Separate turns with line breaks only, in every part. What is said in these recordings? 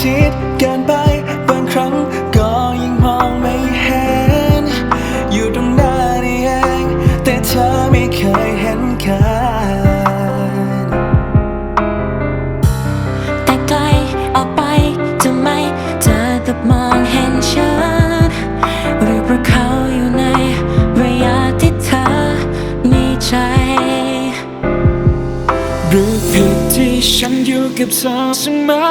ชิดเกินไปบางครั้งก็ยังมองไม่เห็น อยู่ตรงหน้านี่เองแต่เธอ
รือ
ผิดที่ฉันอยู่กับเธอเสมอ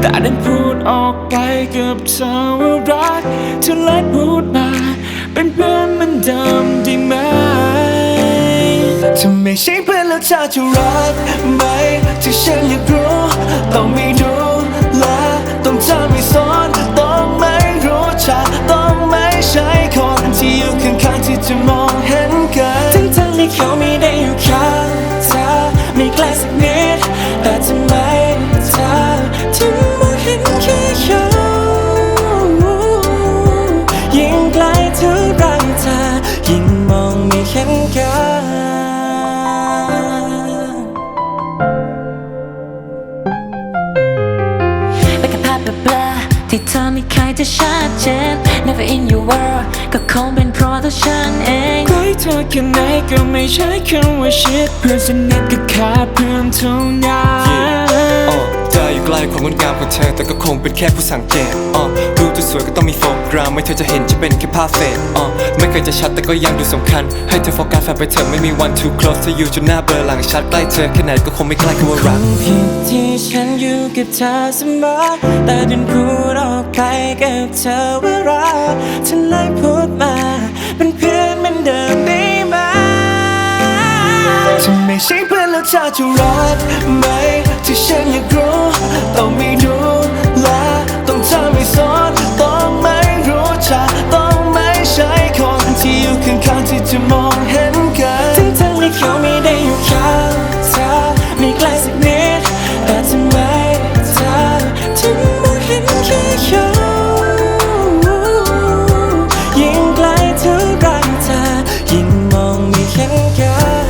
แต่ดันพูดออกไปกับเธอว่ารักเธอและพูดมา เป็นเพื่อนมันเดิมได้ไหมถ้าไม่ใช่เพื่อนแล้วเธอจะรักไหมที่ฉันอยากรู้ต้องไม่ดูและต้องเธอไม่สอนต้องไม่รู้จักต้องไม่ใช่คนที่อยู่ข้างๆที่จะมอง นกัน
เป็นแค่ภาพแบบเปลที่เธอไม่เคยจะชัดเจน Never in your world ก็คงเป็นเพราะตัวฉันเอง
ใกล้เธอแค่ไหนก็ไม่ใช่คำว่าชิดเพื่อนสนิทก็แค่เพื่อนเท่านั้น
เธออยู่ไกลความงดงามของเธอแต่ก็คงเป็นแค่ผู้สังเกตอ๋อรูปจะสวยก็ต้องมีโฟกัสไม่เธอจะเห็นจะเป็นแค่ภาพเฟดอ๋อไม่เคยจะชัดแต่ก็ยังดูสำคัญ ให้เธอโฟกัสแฟนไปเธอะไม่มีวัน too close เธออยู่จนหน้าเบลอร์หลังชัดใกล้เธอแค่ไหนก็คงไม่ใกล้คำว่ารัก
ผิดที่ฉันอยู่กับเธอเสมอแต่ดันพูดออกไปกับเธอว่ารักฉันเลยพูดมาเป็นเพื่อนเหมือนเดิมได้ไหม
ถ้าไม่ใช่เพื่อนแล้วเธอจะรักไหมที่ฉัน จะมองเห็นกัน
ทั้งทั้งๆที่เขาไม่ได้อยู่ข้างเธอไม่ไกลสักนิดแต่ทำไมเธอถึงมองเห็นแค่เขายิ่งไกลเท่าไรเธอยิ่งมองไม่เห็นกัน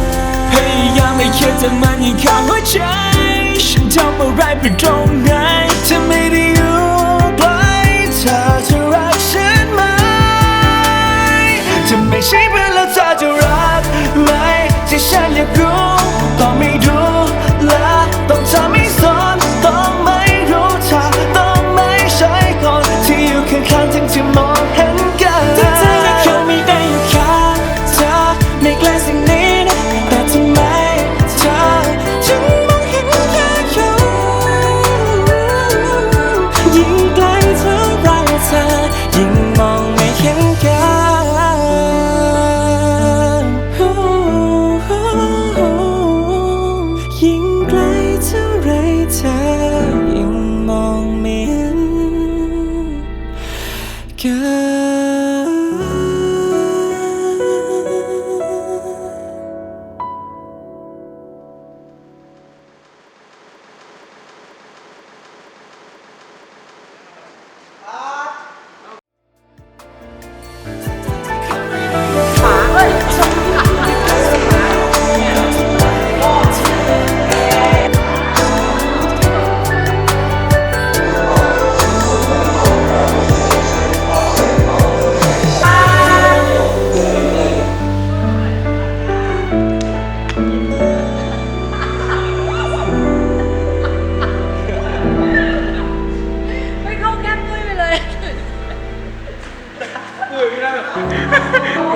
พยายามไม่คิดแต่มันยังข้าหัวใจฉันทำอะไรผิดตรงไหนเธอไม่ได้ ต้อ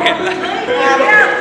เห็น
แล้
ว